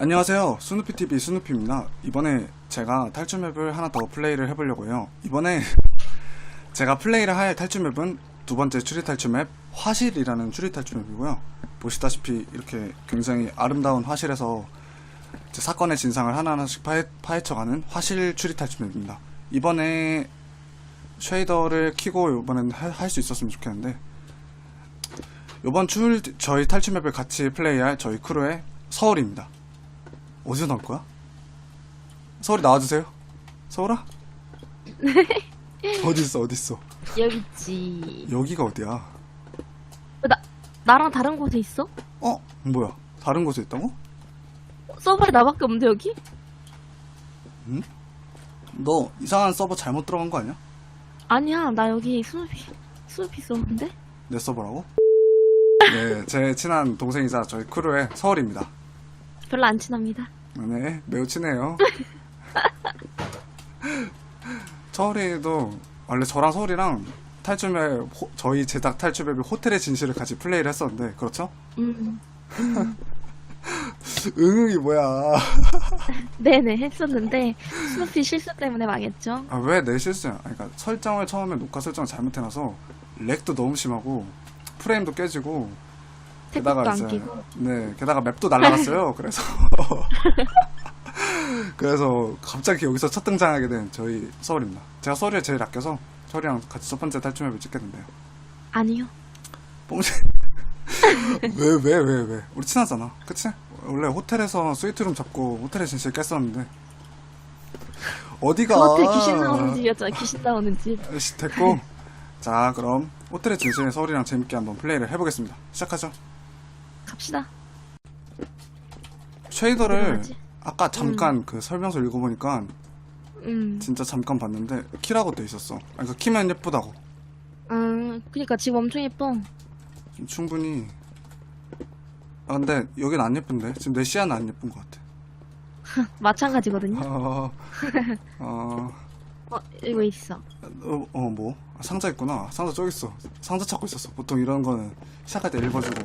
안녕하세요. 스누피TV 스누피입니다. 이번에 제가 탈출 맵을 하나 더 플레이를 해보려고 해요. 이번에 제가 플레이를 할 탈출 맵은 두 번째 추리 탈출 맵, 화실이라는 추리 탈출 맵이고요. 보시다시피 이렇게 굉장히 아름다운 화실에서 사건의 진상을 하나하나씩 파헤, 파헤쳐가는 화실 추리 탈출 맵입니다. 이번에 쉐이더를 키고 이번엔 할 수 있었으면 좋겠는데 이번 출 저희 탈출 맵을 같이 플레이할 저희 크루의 서울입니다. 어디서 나올 거야? 서울이 나와주세요. 서울아? 어디 있어? 어디 있어? 여기 있지. 여기가 어디야? 나 나랑 다른 곳에 있어? 어? 뭐야? 다른 곳에 있다고? 서버에 나밖에 없는데 여기? 너 이상한 서버 잘못 들어간 거 아니야? 아니야, 나 여기 스누피 스누피 있었는데. 내 서버라고? 네, 제 친한 동생이자 저희 크루의 서울입니다. 별로 안 친합니다. 네, 매우 친해요. 서울이도 원래 저랑 서울이랑 탈출맵 호- 저희 제작 탈출맵이 호텔의 진실을 같이 플레이를 했었는데 그렇죠? 음, 응응이 뭐야? 네네 했었는데 스누피 실수 때문에 망했죠. 아 왜 내 실수야? 그러니까 설정을 처음에 녹화 설정을 잘못해놔서 렉도 너무 심하고 프레임도 깨지고 태국도 게다가 안 이제 끼고. 네 게다가 맵도 날라갔어요. 그래서 그래서 갑자기 여기서 첫 등장하게 된 저희 서울입니다. 제가 서울을 제일 아껴서 서울이랑 같이 첫 번째 탈출맵을 찍겠는데요. 아니요. 뽕신 왜왜 왜 왜, 우리 친하잖아 그치? 원래 호텔에서 스위트룸 잡고 호텔에 진실 깼었는데 어디가 그 호텔 귀신 나오는 집이었잖아. 귀신 나오는 집. 씨, 됐고 자 그럼 호텔의 진실의 서울이랑 재밌게 한번 플레이를 해보겠습니다 시작하죠 갑시다. 쉐이더를 가지? 아까 잠깐 그 설명서 읽어보니까 음, 진짜 잠깐 봤는데 키라고 돼 있었어 그러니까 키면 예쁘다고 음, 그니까 집 엄청 예뻐. 좀 충분히 아 근데 여긴 안 예쁜데 지금 내 시야는 안 예쁜 것 같아 마찬가지거든요. 어, 어, 어, 이거 있어. 어, 어, 뭐? 아, 상자 있구나. 상자 저기 있어. 상자 찾고 있었어. 보통 이런 거는 시작할 때 읽어주고.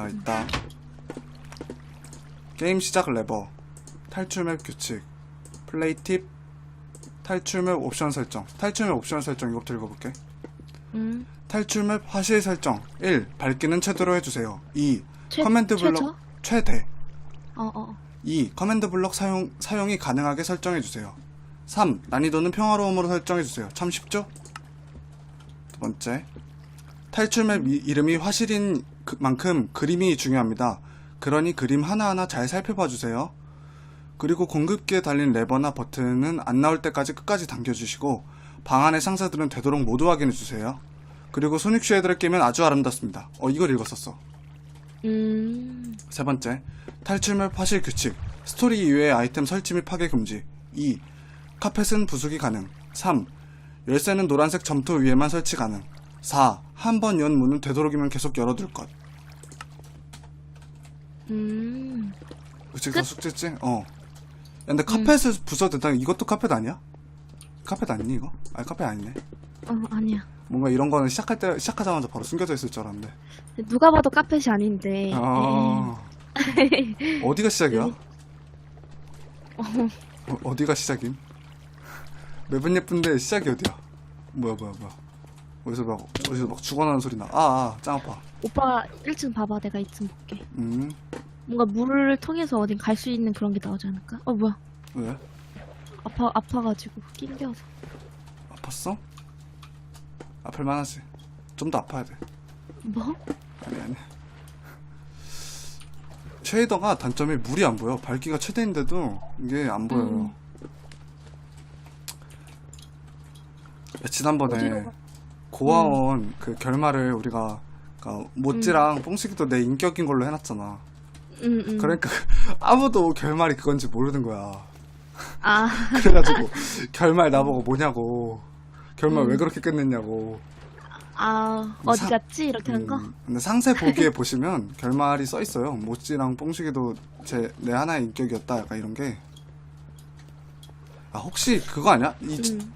자, 있다. 게임 시작 레버. 탈출맵 규칙. 플레이 팁. 탈출맵 옵션 설정. 탈출맵 옵션 설정 이거부터 읽어볼게. 음, 탈출맵 화실 설정. 1. 밝기는 최대로 해주세요. 2. 최, 커맨드 블럭 최저? 최대. 어, 어. 2. 커맨드 블럭 사용, 사용이 가능하게 설정해주세요. 3. 난이도는 평화로움으로 설정해주세요. 참 쉽죠? 두 번째. 탈출맵 이- 이름이 화실인 그- 만큼 그림이 중요합니다. 그러니 그림 하나하나 잘 살펴봐 주세요. 그리고 공급기에 달린 레버나 버튼은 안 나올 때까지 끝까지 당겨주시고 방 안의 상자들은 되도록 모두 확인해 주세요. 그리고 소닉 쉐이드를 끼면 아주 아름답습니다. 어, 이걸 읽었었어. 음, 세 번째, 탈출맵 화실 규칙. 스토리 이외의 아이템 설치 및 파괴 금지. 2. 카펫은 부수기 가능. 3. 열쇠는 노란색 점토 위에만 설치 가능. 4. 한 번 연 문은 되도록이면 계속 열어둘 것. 음. 그치, 다 숙제지? 어. 야, 근데 카펫을 부숴도 된다. 이것도 카펫 아니야? 카펫 아니니, 이거? 아니, 카펫 아니네. 어, 아니야. 뭔가 이런 거는 시작할 때, 시작하자마자 바로 숨겨져 있을 줄 알았는데. 누가 봐도 카펫이 아닌데. 아. 어디가 시작이야? 어, 어디가 시작임? 맵은 예쁜데 시작이 어디야? 뭐야 뭐야 뭐야 어디서 막 어디서 막 죽어나는 소리 나. 아, 아, 짱 아파. 오빠 1층 봐봐. 내가 2층 볼게. 음, 뭔가 물을 통해서 어딘 갈 수 있는 그런 게 나오지 않을까? 어, 뭐야. 왜? 아파, 아파가지고 낑겨서. 아팠어? 아플 만하지. 좀 더 아파야 돼. 뭐? 아니 아니. 쉐이더가 단점이 물이 안 보여. 밝기가 최대인데도 이게 안 보여요. 음. 야, 지난번에 어디로 가? 고아원 그 결말을 우리가 그러니까 모찌랑 뽕식이도 내 인격인 걸로 해놨잖아. 응, 응. 그러니까 아무도 결말이 그건지 모르는 거야. 아, 그래가지고 결말 나보고 뭐냐고. 결말 음. 왜 그렇게 끝냈냐고. 아, 어디 사- 갔지? 이렇게 한 거? 음, 근데 상세 보기에 보시면 결말이 써 있어요. 모찌랑 뽕식이도 제 내 하나의 인격이었다. 약간 이런 게. 아 혹시 그거 아니야? 이 시- 응.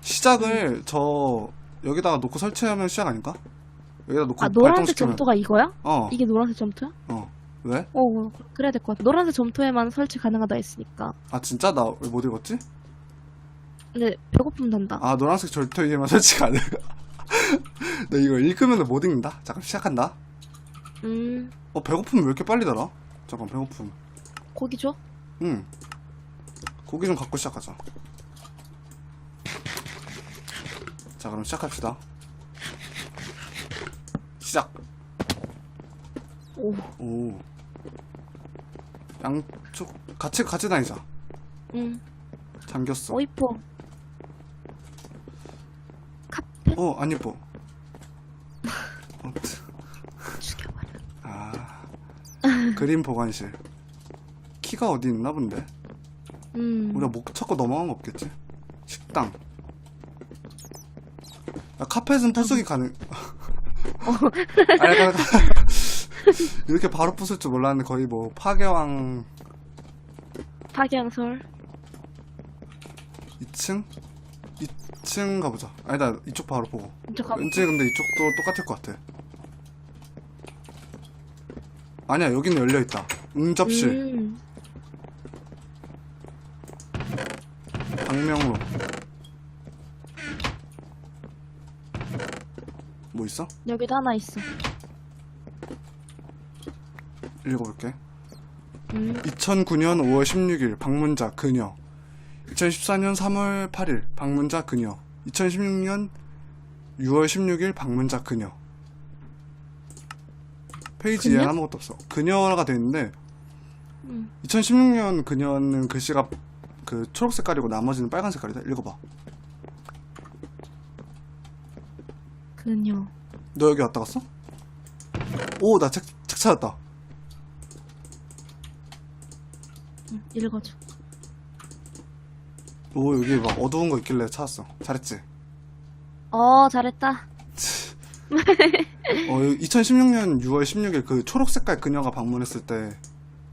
시작을 저 여기다가 놓고 설치하면 시작 아닌가? 여기다 놓고 아, 노란색 발동시키면. 점토가 이거야? 어, 이게 노란색 점토야? 어. 왜? 어, 그래야 될 것 같아. 노란색 점토에만 설치 가능하다 했으니까. 아 진짜 나 왜 못 읽었지? 근데 배고픔 단다. 아 노란색 절토에만 설치가 안 돼. 나 이거 읽으면 못 읽는다. 잠깐 시작한다. 음, 어 배고픔 왜 이렇게 빨리 달아? 잠깐 배고픔. 고기 줘? 응. 고기 좀 갖고 시작하자. 자 그럼 시작합시다. 시작. 오, 오. 양쪽 같이 같이 다니자. 응. 잠겼어. 어, 이뻐. 카페? 어, 안 예뻐. 어, 트. 죽여버려. 아. 그림 보관실. 키가 어디 있나 본데? 음. 우리가 목 찾고 넘어간 거 없겠지? 식당. 야, 카펫은 부수기 가능. 아니, 약간 이렇게 바로 부술 줄 몰랐는데 거의 뭐 파괴왕 파기양설. 2층? 2층 가보자. 아니다, 이쪽 바로 보고. 저 가볼게. 왠지 근데 이쪽도 똑같을 것 같아. 아니야, 여기는 열려 있다. 응접실, 음. 방명로. 뭐 있어? 여기도 하나 있어. 읽어볼게. 음. 2009년 5월 16일 방문자 그녀 2014년 3월 8일 방문자 그녀 2016년 6월 16일 방문자 그녀 페이지에 그녀? 아무것도 없어 그녀가 돼 있는데 음. 2016년 그녀는 글씨가 그 초록 색깔이고 나머지는 빨간 색깔이다 읽어봐 그녀. 너 여기 왔다 갔어? 오 나 책 책 찾았다 응, 읽어줘. 오 여기 막 어두운 거 있길래 찾았어 잘했지 어, 잘했다. 어, 2016년 6월 16일 그 초록 색깔 그녀가 방문했을 때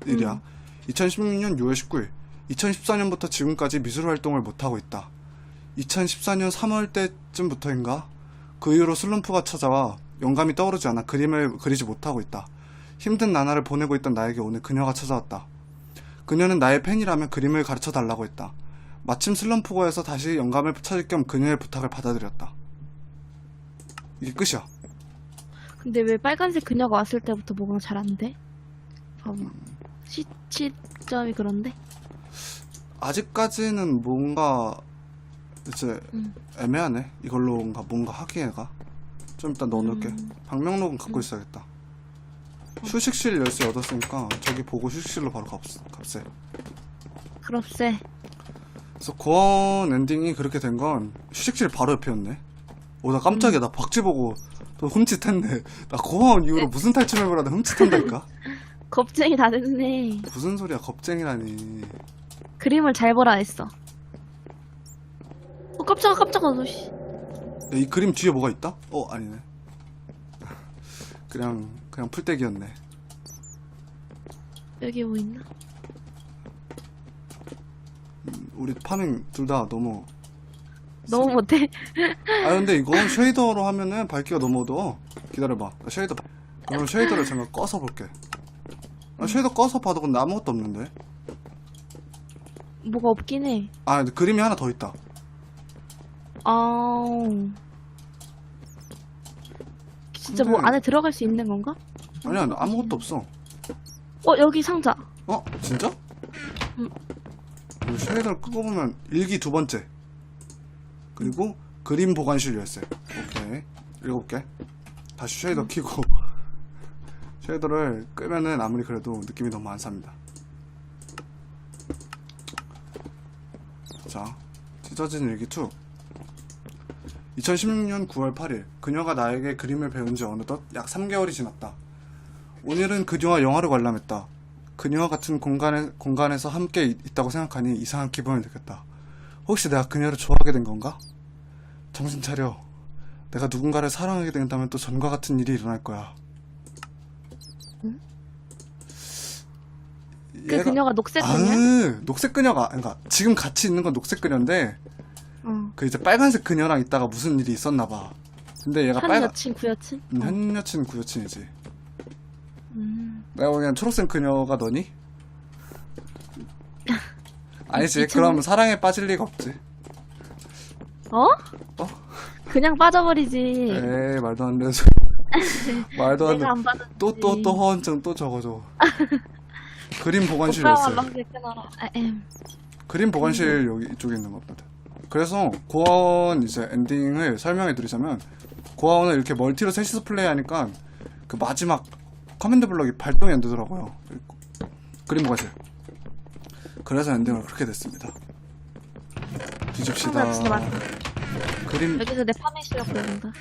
일이야. 2016년 6월 19일. 2014년부터 지금까지 미술 활동을 못 하고 있다. 2014년 3월 때쯤부터인가? 그 이후로 슬럼프가 찾아와 영감이 떠오르지 않아 그림을 그리지 못하고 있다. 힘든 나날을 보내고 있던 나에게 오늘 그녀가 찾아왔다. 그녀는 나의 팬이라며 그림을 가르쳐 달라고 했다. 마침 슬럼프고에서 다시 영감을 찾을 겸 그녀의 부탁을 받아들였다. 이게 끝이야. 근데 왜 빨간색 그녀가 왔을 때부터 뭐가 잘 안 돼? 봐봐. 시, 시점이 그런데? 아직까지는 뭔가 이제 음. 애매하네. 이걸로 뭔가 뭔가 하기에가 좀 이따 넣어놓을게. 음. 방명록은 갖고 있어야겠다. 휴식실 열쇠 얻었으니까 저기 보고 휴식실로 바로 갑, 갑세. 그럽세. 그래서 고원 엔딩이 그렇게 된 건 휴식실 바로 옆이었네. 오, 나 깜짝이야. 나 박쥐 보고 또 흠칫했네. 나 고원 이후로 무슨 탈출을 하다 흠칫한다니까? 겁쟁이 다 됐네. 무슨 소리야, 겁쟁이라니. 그림을 잘 보라 했어. 어, 깜짝아, 깜짝아, 너, 씨. 야, 이 그림 뒤에 뭐가 있다? 어, 아니네. 그냥, 그냥 풀떼기였네. 여기 뭐 있나? 우리 파밍 둘 다 너무. 너무 못해. 아, 근데 이거 쉐이더로 하면은 밝기가 너무 어두워. 기다려봐. 나 쉐이더. 봐. 그럼 쉐이더를 잠깐 꺼서 볼게. 아, 쉐이더 꺼서 봐도 근데 아무것도 없는데. 뭐가 없긴 해. 아, 근데 그림이 하나 더 있다. 아우. 진짜 뭐 근데- 안에 들어갈 수 있는 건가? 아니야, 나 아무것도 없어. 어, 여기 상자. 어? 진짜? 응. 그럼 쉐이더를 끄고 보면 일기 두 번째. 그리고 그림 보관실 열쇠. 오케이. 읽어볼게. 다시 쉐이더 켜고. 쉐이더를 끄면은 아무리 그래도 느낌이 너무 안 삽니다. 자, 찢어진 일기 2. 2016년 9월 8일, 그녀가 나에게 그림을 배운 지 어느덧 약 3개월이 지났다. 오늘은 그녀와 영화를 관람했다. 그녀와 같은 공간에, 공간에서 함께 있- 있다고 생각하니 이상한 기분을 느꼈다. 혹시 내가 그녀를 좋아하게 된 건가? 정신 차려. 내가 누군가를 사랑하게 된다면 또 전과 같은 일이 일어날 거야. 응? 그 그녀가 녹색 아, 그녀? 녹색 그녀가, 그러니까 지금 같이 있는 건 녹색 그녀인데, 어. 그 이제 빨간색 그녀랑 있다가 무슨 일이 있었나 봐. 근데 얘가 현 빨간, 여친, 구 여친? 음, 어. 현 여친, 구 여친이지. 음. 내가 보기엔 초록색 그녀가 너니? 아니지 미쳤네. 그럼 사랑에 빠질 리가 없지 어? 어? 그냥 빠져버리지. 에이 말도 안 되는 말도 안 내가 돼. 안 받았지. 또또 또 허언증 또 적어줘. 그림. 랑게 끊어라. 아, 엠. 그림 보관실 여기 이쪽에 있는 것보다. 그래서 고아원 이제 엔딩을 설명해 드리자면 고아원을 이렇게 멀티로 셋이서 플레이하니까 그 마지막 커맨드 블럭이 발동이 안 되더라고요. 그림 보관실. 그래서 엔딩을 그렇게 됐습니다. 뒤집시다. 그림 여기서 내 파밍 실력 보여준다.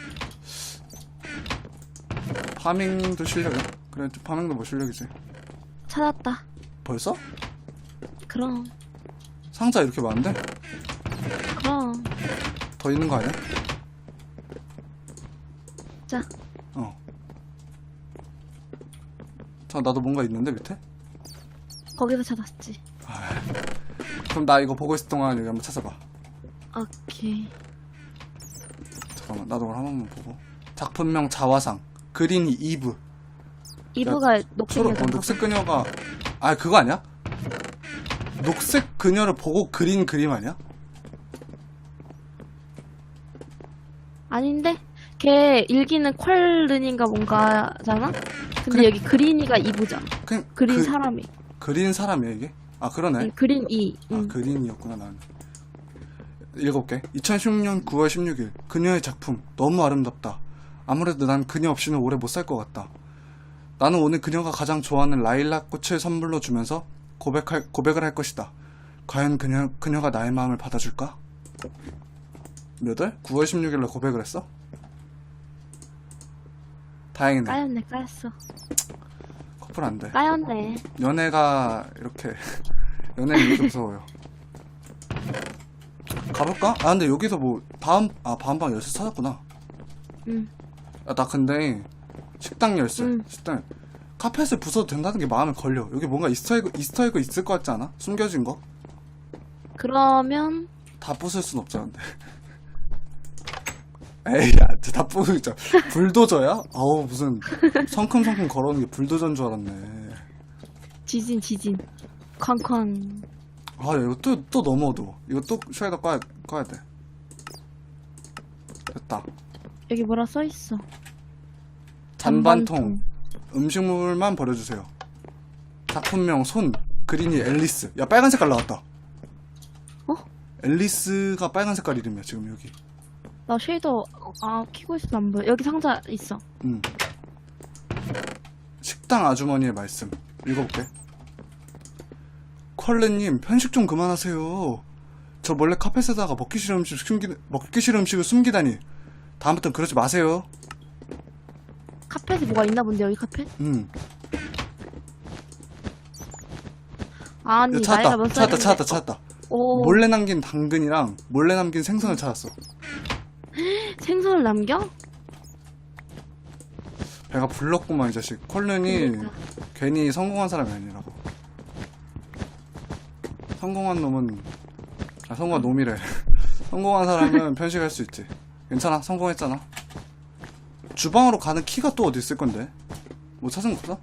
파밍도 실력이야? 그래 파밍도 뭐 실력이지. 찾았다. 벌써? 그럼, 상자 이렇게 많은데? 그럼. 더 있는 거 아니야? 자, 어. 자, 나도 뭔가 있는데, 밑에? 거기서 찾았지. 그럼 나 이거 보고 있을 동안 여기 한번 찾아봐. 오케이. 잠깐만, 나도 한 번만 보고. 작품명 자화상. 그린이 이브. 이브가 녹색 초록, 어, 녹색 그녀가, 아, 그거 아니야? 녹색 그녀를 보고 그린 그림 아니야? 아닌데? 걔 일기는 퀄른인가 뭔가잖아? 근데 그래. 여기 그린이가 이브잖아. 그냥, 그린 그, 사람이. 그린 사람이야, 이게? 아, 그러네. 응, 그린 이. 아, 응. 그린이었구나, 난. 읽어볼게. 2016년 9월 16일. 그녀의 작품. 너무 아름답다. 아무래도 난 그녀 없이는 오래 못 살 것 같다. 나는 오늘 그녀가 가장 좋아하는 라일락 꽃을 선물로 주면서 고백할, 고백을 할 것이다. 과연 그녀, 그녀가 나의 마음을 받아줄까? 몇 월? 9월 16일날 고백을 했어? 다행이네. 까였네, 까였어. 커플 안 돼. 까였네. 연애가 이렇게 연애는 이렇게 무서워요. 가볼까? 아 근데 여기서 뭐 다음 아 다음방 열쇠 찾았구나. 응. 아, 나 근데 식당 열쇠 응. 식당 카펫을 부숴도 된다는 게 마음에 걸려. 여기 뭔가 이스터에그 이스터에그 있을 것 같지 않아? 숨겨진 거? 그러면, 다 부술 순 없잖아. 근데. 에이, 야, 다 부수자. 불도저야? 어우, 무슨, 성큼성큼 걸어오는 게 불도저인 줄 알았네. 지진, 지진. 쾅쾅. 아, 야, 이거 또, 또 너무 어두워. 이거 또 쉐이더 꺼야, 꺼야 돼. 됐다. 여기 뭐라 써있어. 잔반통. 음식물만 버려주세요. 작품명, 손. 그린이 앨리스. 야, 빨간 색깔 나왔다. 어? 앨리스가 빨간 색깔 이름이야, 지금 여기. 나 쉐이더, 아, 키고 있어, 안 보여. 여기 상자 있어. 음. 식당 아주머니의 말씀. 읽어볼게. 컬레님, 편식 좀 그만하세요. 저 몰래 카펫에다가 먹기 싫은 음식 숨기, 먹기 싫은 음식을 숨기다니. 다음부턴 그러지 마세요. 카펫에 뭐가 있나 본데, 여기 카펫? 음. 아니, 야, 나이가 찾았다. 몇 찾았다, 살인데. 찾았다, 찾았다. 오, 몰래 남긴 당근이랑 몰래 남긴 생선을 찾았어. 생선을 남겨? 배가 불렀구만, 이 자식. 컬렌이 그러니까. 괜히 성공한 사람이 아니라고. 성공한 놈은, 아, 성공한 놈이래. 성공한 사람은 편식할 수 있지. 괜찮아, 성공했잖아. 주방으로 가는 키가 또 어디 있을 건데? 뭐 찾은 거 없어?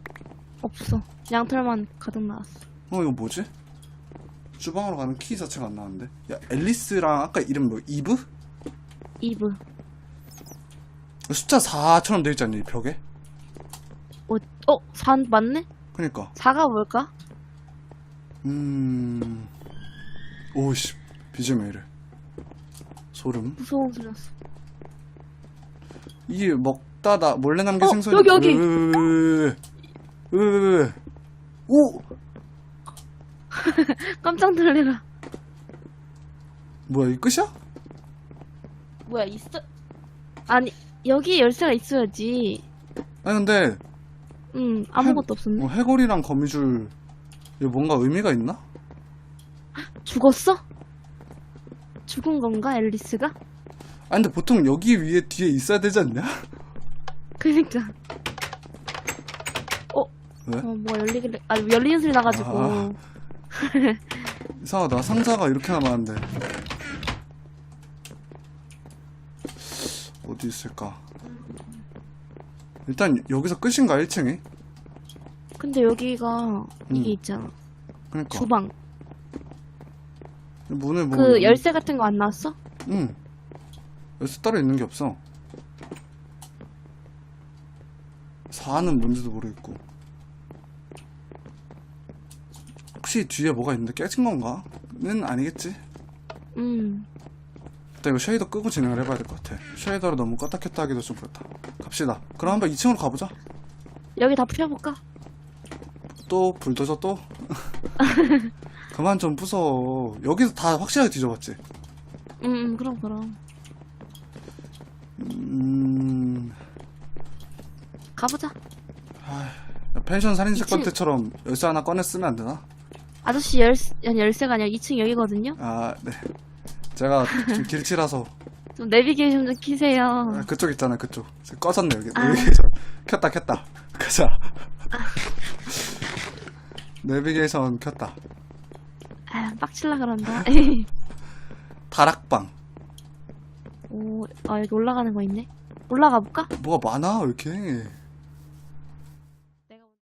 없어. 양털만 가득 나왔어. 어, 이거 뭐지? 주방으로 가는 키 자체가 안 나왔는데? 야, 앨리스랑 아까 이름 뭐, 이브? 이브. 숫자 4처럼 돼 있지 않니, 벽에? 어, 어, 4 맞네? 그러니까. 4가 뭘까? 음. 오씨, BGM 왜 이래. 소름. 무서운 소리였어. 이게 먹다 나 몰래 남긴 어, 생선이. 여기, 여기. 으... 으... 오! 깜짝 놀래라. 뭐야, 이 끝이야? 뭐야, 있어? 아니, 여기 열쇠가 있어야지. 아니, 근데, 응, 아무것도 없었네. 뭐 해골이랑 거미줄, 이거 뭔가 의미가 있나? 죽었어? 죽은 건가, 앨리스가? 아니, 근데 보통 여기 위에 뒤에 있어야 되지 않냐? 그니까. 어, 왜? 어, 뭐 열리길래, 아, 열리는 소리 나가지고. 아. 이상하다. 상자가 이렇게나 많은데. 어디 있을까? 일단 여기서 끝인가 1층이? 근데 여기가 이게 음. 있잖아. 그러니까 주방. 문을 뭐 그 열쇠 같은 거 안 나왔어? 응 열쇠 따로 있는 게 없어 4는 뭔지도 모르겠고 혹시 뒤에 뭐가 있는데 깨진 건가? 는 아니겠지 음. 일단 이거 쉐이더 끄고 진행을 해봐야 될 것 같아 쉐이더를 너무 껐다 켰다 하기도 좀 그렇다 갑시다 그럼 한번 2층으로 가보자 여기 다 풀어볼까? 또 불도저 또? 그만 좀 부숴 여기서 다 확실하게 뒤져봤지 음, 음, 그럼, 그럼. 음... 가보자. 펜션 살인사 이층. 건때처럼 열쇠 하나 꺼내 쓰면 안 되나? 아저씨 열쇠, 열쇠가 아니라 2층 여기거든요? 아, 네. 제가 좀 길치라서 좀 내비게이션 좀 키세요. 아, 그쪽 있잖아, 그쪽. 꺼졌네 여기. 아. 내비게이션 켰다, 켰다. 가자. 내비게이션 켰다. 아, 빡칠라 그런다. 다락방. 오, 아, 여기 올라가는 거 있네? 올라가 볼까? 뭐가 많아, 왜 이렇게.